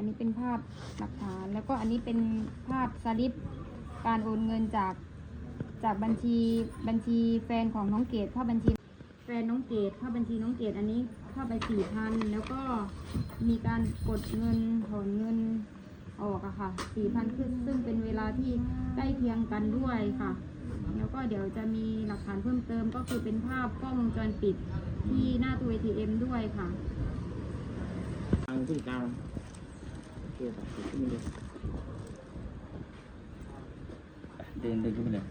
อันนี้เป็นภาพหลักฐาน แล้วก็อันนี้เป็นภาพสลิปการโอนเงินจากจากบัญชีบัญชีแฟนของน้องเกดเข้าบัญชีแฟนน้องเกดเข้าบัญชีน้องเกดอันนี้เข้าไปสี่พันแล้วก็มีการกดเงินถอนเงินออกอะค่ะสี่พันขึ้นซึ่งเป็นเวลาที่ใกล้เคียงกันด้วยค่ะ แล้วก็เดี๋ยวจะมีหลักฐานเพิ่มเติมก็คือเป็นภาพกล้องวงจรปิดที่หน้าตู้ ATM ด้วยค่ะกลางขึ้นกลาง โอเคครับขึ้นไปเลยเดินเดินขึ้นไปเลย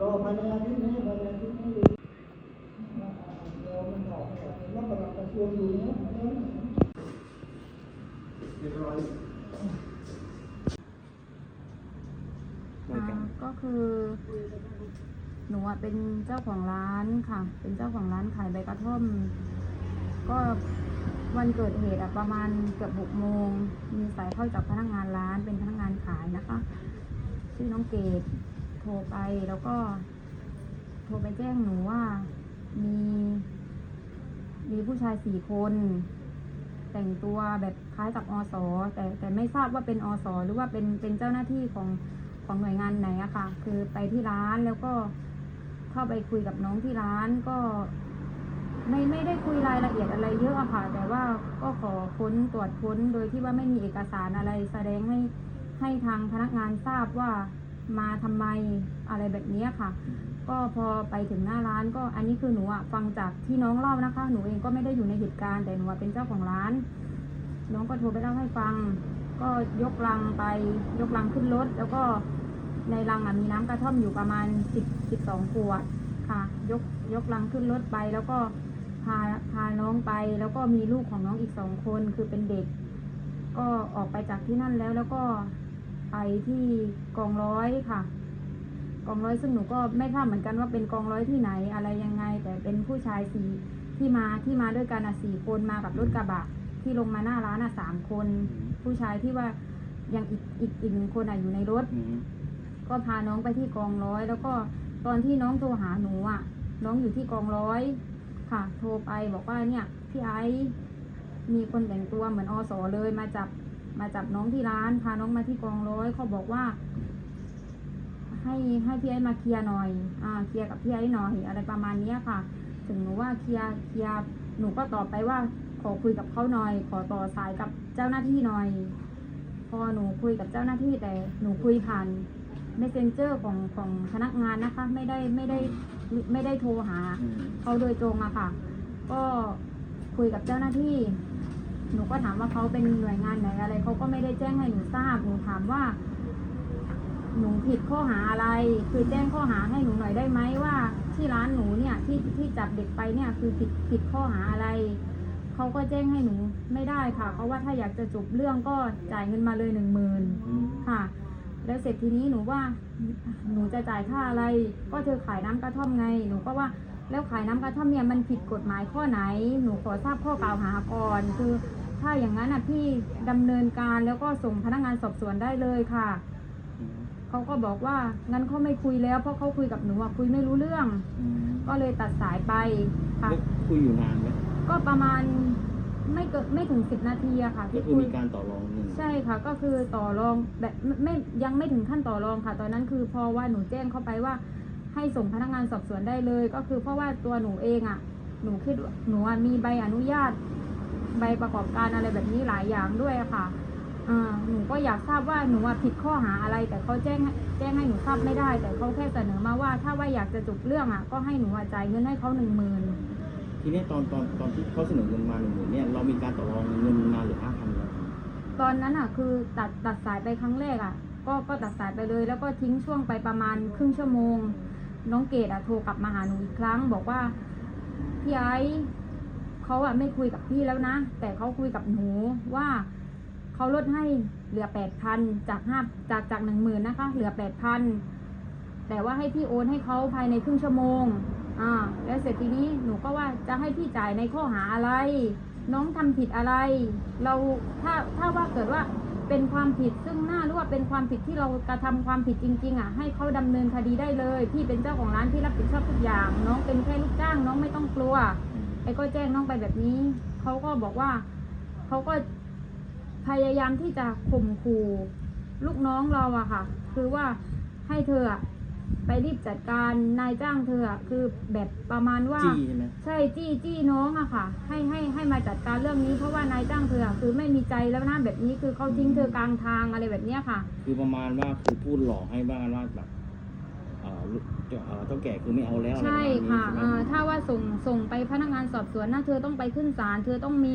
รอภายในอาทิตย์นี้ภายในอาทิตย์นี้รอมันออกแล้วประหลัดกระทรวงอยู่นะเรียบร้อย ไม่กัน อ่าก็คือหนูอะ เป็นเจ้าของร้านค่ะ เป็นเจ้าของร้านขายใบกระท่อม ก็วันเกิดเหตุอะประมาณเกือบหกโมง มีสายเข้าจากพนักงานร้านเป็นพนักงานขายนะคะ ชื่อน้องเกดโทรไปแล้วก็ โทรไปแจ้งหนูว่ามี มีผู้ชายสี่คน แต่งตัวแบบคล้ายกับอสแต่แต่ไม่ทราบว่าเป็นอสหรือว่าเป็นเป็นเจ้าหน้าที่ของของหน่วยงานไหนอะค่ะ คือไปที่ร้านแล้วก็ เข้าไปคุยกับน้องที่ร้านก็ ไม่ไม่ได้คุยรายละเอียดอะไรเยอะอะค่ะ แต่ว่าก็ขอค้นตรวจค้นโดยที่ว่าไม่มีเอกสารอะไรแสดงให้ให้ทางพนักงานทราบว่ามาทำไมอะไรแบบนี้ค่ะ ก็พอไปถึงหน้าร้านก็อันนี้คือหนูอะฟังจากที่น้องเล่านะคะ หนูเองก็ไม่ได้อยู่ในเหตุการณ์แต่หนูเป็นเจ้าของร้าน น้องก็โทรไปเล่าให้ฟัง ก็ยกลังไปยกลังขึ้นรถแล้วก็ ในลังมีน้ำกระท่อมอยู่ประมาณสิบสิบสองขวดค่ะ ยกยกลังขึ้นรถไปแล้วก็พาพาน้องไปแล้วก็มีลูกของน้องอีกสองคนคือเป็นเด็ก ก็ออกไปจากที่นั่นแล้วแล้วก็ไปที่กองร้อยค่ะกองร้อยซึ่งหนูก็ไม่ทราบเหมือนกันว่าเป็นกองร้อยที่ไหนอะไรยังไง แต่เป็นผู้ชายสี่ที่มาที่มาด้วยกันอะสี่คนมากับรถกระบะที่ลงมาหน้าร้านอะสามคน ผู้ชายที่ว่ายังอีกอีกอีกหนึ่งคนอะอยู่ในรถ ก็พาน้องไปที่กองร้อย แล้วก็ตอนที่น้องโทรหาหนูอะ น้องอยู่ที่กองร้อย ค่ะ โทรไปบอกว่าเนี่ยพี่ไอซ์มีคนแต่งตัวเหมือนอสเลยมาจับมาจับน้องที่ร้านพาน้องมาที่กองร้อยเขาบอกว่า ให้ให้พี่ไอ้มาเคลียร์หน่อย อ่า เคลียร์กับพี่ไอ้หน่อยอะไรประมาณเนี้ยค่ะ ถึงหนูว่าเคลียร์เคลียร์หนูก็ตอบไปว่า ขอคุยกับเขาหน่อย ขอต่อสายกับเจ้าหน้าที่หน่อย พอหนูคุยกับเจ้าหน้าที่แต่หนูคุยผ่าน messenger ของของพนักงานนะคะ ไม่ได้ไม่ได้ไม่ได้โทรหาเขาโดยตรงอะค่ะ ก็คุยกับเจ้าหน้าที่ หนูก็ถามว่าเขาเป็นหน่วยงานไหนอะไรเขาก็ไม่ได้แจ้งให้หนูทราบหนูถามว่าหนูผิดข้อหาอะไร คือแจ้งข้อหาให้หนูหน่อยได้ไหมว่า ที่ร้านหนูเนี่ยที่ที่จับเด็กไปเนี่ยคือผิดผิดข้อหาอะไร เขาก็แจ้งให้หนูไม่ได้ค่ะ เพราะว่าถ้าอยากจะจบเรื่องก็จ่ายเงินมาเลยหนึ่งหมื่นค่ะ แล้วเสร็จทีนี้หนูว่าหนูจะจ่ายค่าอะไร ก็เธอขายน้ำกระท่อมไง หนูก็ว่าแล้วขายน้ำกระท่อมเนี่ยมันผิดกฎหมายข้อไหน หนูขอทราบข้อกล่าวหาก่อน คือถ้าอย่างนั้นอะพี่ดำเนินการแล้วก็ส่งพนักงานสอบสวนได้เลยค่ะอืมเขาก็บอกว่างั้นเขาไม่คุยแล้ว เพราะเขาคุยกับหนูอะคุยไม่รู้เรื่องอืมก็เลยตัดสายไปค่ะแล้วคุยอยู่นานไหมก็ประมาณ ไม่เกินไม่ถึงสิบนาทีอะค่ะก็ที่คือคุยมีการต่อรองเงินใช่ค่ะ ก็คือต่อรองแบบไม่ไม่ยังไม่ถึงขั้นต่อรองค่ะ ตอนนั้นคือพอว่าหนูแจ้งเข้าไปว่า ให้ส่งพนักงานสอบสวนได้เลย ก็คือเพราะว่าตัวหนูเองอะ่ะหนูคิดว่าหนูอะมีใบอนุญาต ใบประกอบการอะไรแบบนี้หลายอย่างด้วยอะค่ะอ่าหนูก็อยากทราบว่าหนูอะผิดข้อหาอะไร แต่เขาแจ้งให้แจ้งให้หนูทราบไม่ได้ แต่เขาแค่เสนอมาว่า ถ้าว่าอยากจะจบเรื่องอะ่ะก็ให้หนูอะจ่ายเงินให้เขาหนึ่งหมื่น ทีนี้ตอนตอนตอนที่เขาเสนอเงินมาหนึ่งหมื่นเนี่ยเรามีการต่อรองเงินมาเหรือห้าพันแล้ว ตอนนั้นอะคือตัดตัดสายไปครั้งแรกอะ ก็ก็ตัดสายไปเลย แล้วก็ทิ้งช่วงไปประมาณครึ่งชั่วโมง น้องเกดอะโทรกลับมาหาหนูอีกครั้ง บอกว่าพี่ไอ้เขาอะไม่คุยกับพี่แล้วนะ แต่เขาคุยกับหนูว่าเขาลดให้เหลือแปดพันจากห้าจากจากหนึ่งหมื่นนะคะ เหลือแปดพันแต่ว่าให้พี่โอนให้เขาภายในครึ่งชั่วโมง อ่าแล้วเสร็จทีนี้หนูก็ว่าจะให้พี่จ่ายในข้อหาอะไร น้องทำผิดอะไร เราถ้าถ้าว่าเกิดว่าเป็นความผิดซึ่งหน้าหรือว่าเป็นความผิดที่เรากระทำความผิดจริง ๆ อะ ให้เขาดำเนินคดีได้เลย พี่เป็นเจ้าของร้านที่รับผิดชอบทุกอย่าง น้องเป็นแค่ลูกจ้าง น้องไม่ต้องกลัวไอ้ก็แจ้งน้องไปแบบนี้เขาก็บอกว่าเขาก็พยายามที่จะข่มขู่ลูกน้องเราอะค่ะ คือว่าให้เธออะ ไปรีบจัดการนายจ้างเธออะคือแบบประมาณว่า จี้ใช่ไหมใช่จี้จี้น้องอะค่ะ ให้ให้ให้มาจัดการเรื่องนี้เพราะว่านายจ้างเธออะคือไม่มีใจแล้วนะแบบนี้คือเขาทิ้งเธอกลางทางอะไรแบบเนี้ยค่ะ คือประมาณว่าคือพูดหลอกให้บ้างว่าแบบเอ่อลูกเจ้าเอ่อเท่าแก่คือไม่เอาแล้วอะไรใช่ประมาณนี้ค่ะใช่ไหมเอ่อถ้าว่าส่งส่งไปพนักงานสอบสวนนะเธอต้องไปขึ้นศาลเธอต้องมี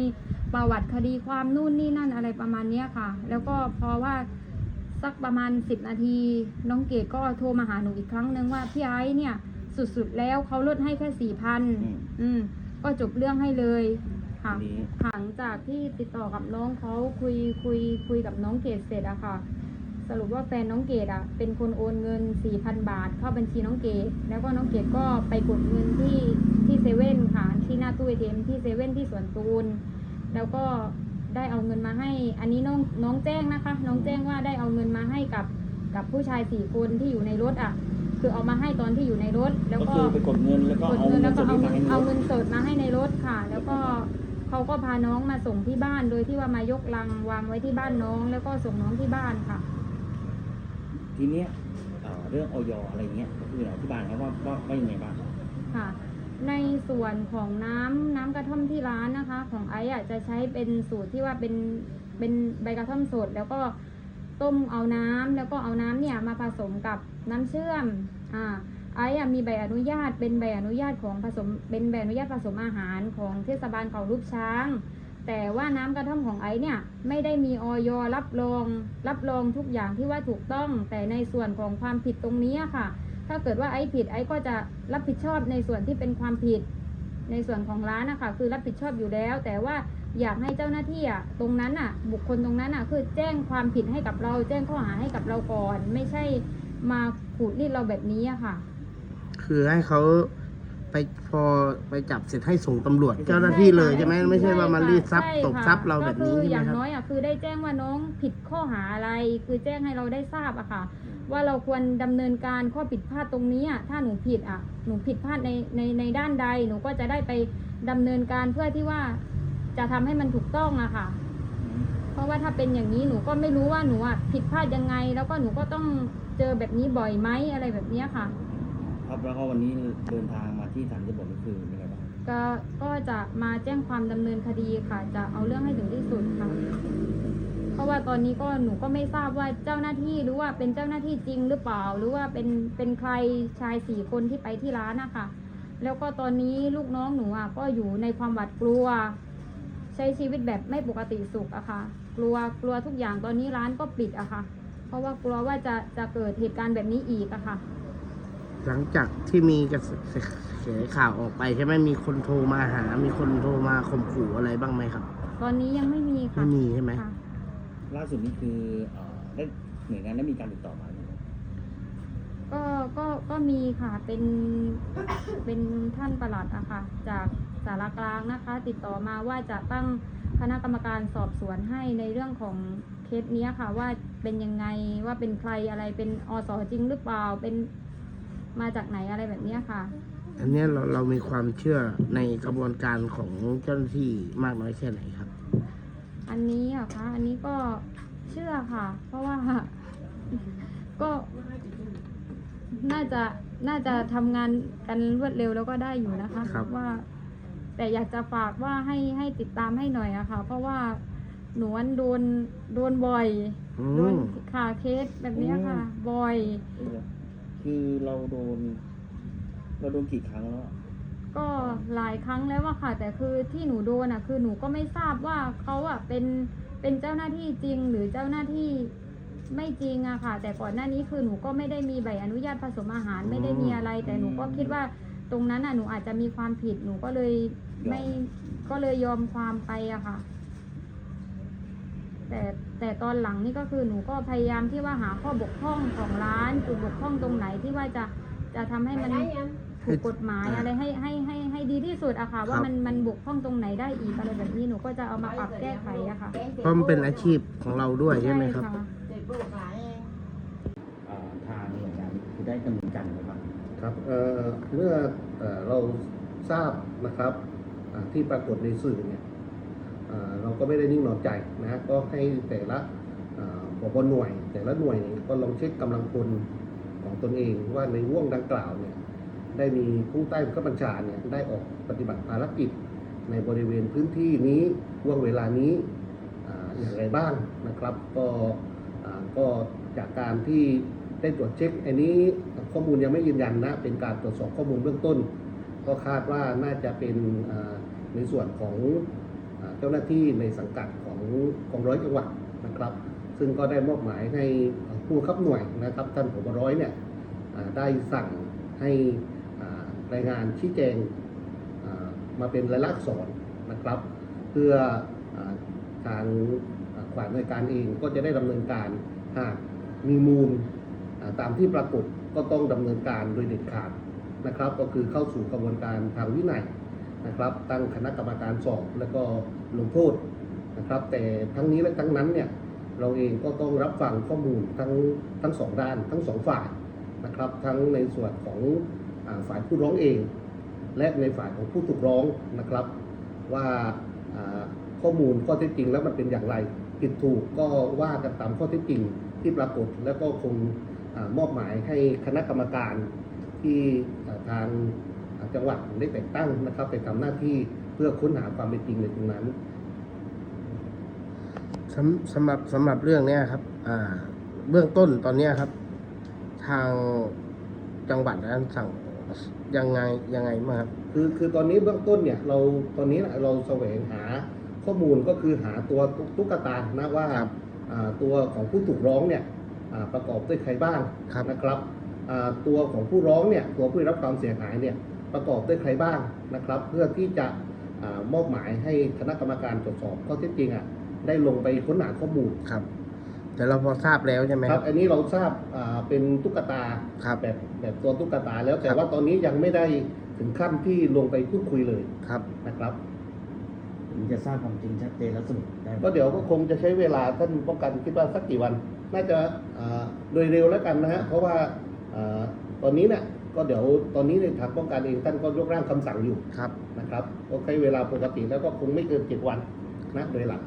ประวัติคดีความนู่นนี่นั่นอะไรประมาณเนี้ยค่ะ แล้วก็พอว่า สักประมาณสิบนาที น้องเกดก็โทรมาหาหนูอีกครั้งนึงว่าพี่ไอ้เนี่ย สุดๆแล้วเขาลดให้แค่สี่พันอืมอืมก็จบเรื่องให้เลยค่ะทีนี้หลังจากที่ติดต่อกับน้องเขาคุยคุยคุยกับน้องเกดเสร็จอะค่ะ สรุปว่าแฟนน้องเกดอะเป็นคนโอนเงิน4,000บาท เข้าบัญชีน้องเกดแล้วก็น้องเกดก็ไปกดเงินที่ที่เซเว่นค่ะที่หน้าตู้เอทีเอ็มที่เซเว่นที่สวนตูนแล้วก็ ได้เอาเงินมาให้ อันนี้น้องน้องแจ้งนะคะ น้องแจ้งว่าได้เอาเงินมาให้กับกับผู้ชายสี่คนที่อยู่ในรถอะคือเอามาให้ตอนที่อยู่ในรถ แล้วก็ก็คือไปกดเงินแล้วก็กดเอาเงินเงิแล้นวสก็ดเอาที่เงิมานให้เอารเงิถนสดมาให้ในรถค่ะ แล้วก็เขาก็พาน้องมาส่งที่บ้านโดยที่ว่ามายกลังวางไว้ที่บ้านน้อง แล้วก็ส่งน้องที่บ้านค่ะ ทีเนี้ยเอ่อเรื่องออยอะไรเงี้ยก็คืออธิบายครับว่าว่าว่ายังไงบ้าง ค่ะ ในส่วนของน้ำน้ำกระท่อมที่ร้านนะคะ ของไอซ์อะจะใช้เป็นสูตรที่ว่าเป็นเป็นใบกระท่อมสดแล้วก็ต้มเอาน้ำแล้วก็เอาน้ำเนี่ยมาผสมกับน้ำเชื่อมอ่าไอซ์มีใบอนุญาตเป็นใบอนุญาตของผสมเป็นใบอนุญาตผสมอาหารของเทศบาลเขารูปช้าง แต่ว่าน้ำกระท่อมของไอซ์เนี่ยไม่ได้มีออยรับรอง รับรองทุกอย่างที่ว่าถูกต้อง แต่ในส่วนของความผิดตรงนี้ค่ะ ถ้าเกิดว่าไอ้ผิดไอ้ก็จะรับผิดชอบในส่วนที่เป็นความผิด ในส่วนของร้านนะคะคือรับผิดชอบอยู่แล้ว แต่ว่าอยากให้เจ้าหน้าที่อะตรงนั้นอะ บุคคลตรงนั้นอะ คือแจ้งความผิดให้กับเรา แจ้งข้อหาให้กับเราก่อน ไม่ใช่มาขูดรีดเราแบบนี้อะค่ะ คือให้เขาไปพอไปจับเสร็จให้ส่งตำรวจเจ้าหน้าที่เลยใช่ไหมไม่ใช่ว่ามารีดทรัพย์ใช่ตบค่ะทรัพย์เราแบบนี้ก็คือใช่อไหมย่างครับ น้อยอะคือได้แจ้งว่าน้องผิดข้อหาอะไร คือแจ้งให้เราได้ทราบอะค่ะ ว่าเราควรดำเนินการข้อผิดพลาดตรงนี้อะถ้าหนูผิดอะหนูผิดพลาดในในในด้านใด หนูก็จะได้ไปดำเนินการเพื่อที่ว่าจะทำให้มันถูกต้องอะค่ะ เพราะว่าถ้าเป็นอย่างนี้หนูก็ไม่รู้ว่าหนูอะผิดพลาดยังไง แล้วก็หนูก็ต้องเจอแบบนี้บ่อยไหมอะไรแบบเนี้ยค่ะ ครับแล้วก็วันนี้เดินทางมาที่ศาลจะบอกนี่คือยังไงบ้างก็ก็จะมาแจ้งความดำเนินคดีค่ะ จะเอาเรื่องให้ถึงที่สุดค่ะ เพราะว่าตอนนี้ก็หนูก็ไม่ทราบว่าเจ้าหน้าที่หรือว่าเป็นเจ้าหน้าที่จริงหรือเปล่า หรือว่าเป็นเป็นใครชายสี่คนที่ไปที่ร้านนะคะแล้วก็ตอนนี้ลูกน้องหนูอะก็อยู่ในความหวาดกลัว ใช้ชีวิตแบบไม่ปกติสุขอะค่ะ กลัวกลัวทุกอย่างตอนนี้ร้านก็ปิดอะค่ะ เพราะว่ากลัวว่าจะจะเกิดเหตุการณ์แบบนี้อีกอะค่ะ หลังจากที่มีกระแสข่าวออกไปใช่ไหมมีคนโทรมาหา มีคนโทรมาข่มขู่อะไรบ้างไหมครับ ตอนนี้ยังไม่มีค่ะไม่มีใช่ไหมค่ะ ล่าสุดนี่คือเอ่อได้หน่วยงานได้มีการติดต่อมาไหมก็ก็ก็มีค่ะเป็นเป็นท่านประหลัดอะค่ะจากสารกลางนะคะ ติดต่อมาว่าจะตั้งคณะกรรมการสอบสวนให้ในเรื่องของเคสเนี้ยค่ะ ว่าเป็นยังไงว่าเป็นใครอะไรเป็นอสจริงหรือเปล่าเป็นมาจากไหนอะไรแบบเนี้ยค่ะ อันเนี้ยเราเรามีความเชื่อในกระบวนการของเจ้าหน้าที่มากน้อยแค่ไหนครับ อันนี้อะคะ อันนี้ก็เชื่อค่ะ เพราะว่าก็น่าจะน่าจะทำงานกันรวดเร็วแล้วก็ได้อยู่นะคะครับ ว่า แต่อยากจะฝากว่าให้ให้ติดตามให้หน่อยอะค่ะ เพราะว่าหนูวันโดนโดนบ่อยอืโดนมขาเคสแบบเนี้ยค่ะ บ่อย คือเราโดน เราโดนกี่ครั้งแล้วอะ ก็หลายครั้งแล้วอะค่ะ แต่คือที่หนูโดนอะคือหนูก็ไม่ทราบว่าเขาอะเป็นเป็นเจ้าหน้าที่จริง หรือเจ้าหน้าที่ไม่จริงอะค่ะ แต่ก่อนหน้านี้คือหนูก็ไม่ได้มีใบอนุญาตผสมอาหารไม่ได้มีอะไร แต่หนูก็คิดว่าตรงนั้นอะหนูอาจจะมีความผิดหนูก็เลยไม่ก็เลยยอมความไปอะค่ะ แต่แต่ตอนหลังนี่ก็คือหนูก็พยายามที่ว่าหาข้อบกพร่องของร้านจุดบกพร่องตรงไหนที่ว่าจะจะทำให้มันท ถูกกฎหมายอ่าอะไรให้ให้ให้ให้ดีที่สุดอะค่ะ ว่าครับมันมันบกพร่องตรงไหนได้อีกอะไรแบบนี้หนูก็จะเอามาปรับแก้ไขอะค่ะเพราะมันเป็นอาชีพของเราด้วยใช่ไหมครับค่ะเอ่อทางหน่วยงานคือได้ดำเนินการไหมครับครับเอ่อเมื่อเอ่อเราทราบนะครับอ่าที่ปรากฏในสื่อเนี่ยเอ่อเราก็ไม่ได้นิ่งนอนใจนะฮะก็ให้แต่ละอ่าปปหน่วย แต่ละหน่วยเนี่ยก็ลองเช็คกำลังพลของตนเองว่าในห่วงดังกล่าวเนี่ย ได้มีผู้ใต้บังคับบัญชาเนี่ยได้ออกปฏิบัติภารกิจ ในบริเวณพื้นที่นี้ห่วงเวลานี้ออย่างไรบ้างนะครับ ก็ก็จากการที่ได้ตรวจเช็คอันนี้ข้อมูลยังไม่ยืนยันนะ เป็นการตรวจสอบข้อมูลเบื้องต้น ก็คาดว่าน่าจะเป็นในส่วนของเจ้าหน้าที่ในสังกัดของกองร้อยจังหวัดนะครับ ซึ่งก็ได้มอบหมายให้ผู้บังคับหน่วยนะครับท่านผบร้อยเนี่ยได้สั่งให้ รายงานชี้แจงมาเป็นรายลักษณ์อักษรนะครับ เพื่ออทางอ่าฝ่ายในการเองก็จะได้ดำเนินการหากมีมูลตามที่ปรากฏก็ต้องดำเนินการโดยเด็ดขาดนะครับ ก็คือเข้าสู่กระบวนการทางวินัยนะครับ ตั้งคณะกรรมการสอบแล้วก็ลงโทษนะครับ แต่ทั้งนี้และทั้งนั้นเนี่ยเราเองก็ต้องรับฟังข้อมูลทั้งทั้งสองด้านทั้งสองฝ่ายนะครับ ทั้งในส่วนของ ฝ่ายผู้ร้องเอง และในฝ่ายของผู้ถูกร้องนะครับ ว่าข้อมูลข้อเท็จจริงแล้วมันเป็นอย่างไรผิดถูกก็ว่ากันตามข้อเท็จจริงที่ปรากฏแล้วก็คงอมอบหมายให้คณะกรรมการที่ทางจังหวัดได้แต่งตั้งนะครับไปทำหน้าที่เพื่อค้นหาความเป็นจริงในตรงนั้นสำสำหรับสำหรับเรื่องเนี้ยครับอ่าเบื้องต้นตอนเนี้ยครับ ทางจังหวัดนั้นสั่ง ยังไงยังไงบ้างครับ คือคือตอนนี้เบื้องต้นเนี่ยเราตอนนี้น่ะเราแสวงหาข้อมูลก็คือหาตัวตุ๊กตุ๊กตานะว่าครับอ่าตัวของผู้ถูกร้องเนี่ยอ่าประกอบด้วยใครบ้างครับ นะครับอ่าตัวของผู้ร้องเนี่ยตัวผู้ได้รับความเสียหายเนี่ยประกอบด้วยใครบ้างนะครับ เพื่อที่จะอามอบหมายให้คณะกรรมการตรวจสอบข้อเท็จจริงอะได้ลงไปค้นหาข้อมูล ครับ แต่เราพอทราบแล้วใช่ไหมคครัรับ บ อันนี้เราทราบอ่าเป็นตุ๊กตาครับแบบแบบตัวตุ๊กตาแล้วแต่ครับ ว่าตอนนี้ยังไม่ได้ถึงขั้นที่ลงไปพูดคุยเลยครับ นะครับผมจะทราบความจริงชัดเจนแล้วสรุปได้ไหมก็เดี๋ยวก็คงจะใช้เวลาท่านป้องกันคิดว่าสักกี่วัน น่าจะอ่าโดยเร็วแล้วกันนะฮะเพราะว่าอ่าตอนนี้เนี่ยก็เดี๋ยวตอนนี้ในทางป้องกันเองท่านก็ยกร่างคำสั่งอยู่ครับ นะครับก็ใช้เวลาปกติแล้วก็คงไม่เกินเจ็ดวันนะโดยหลัก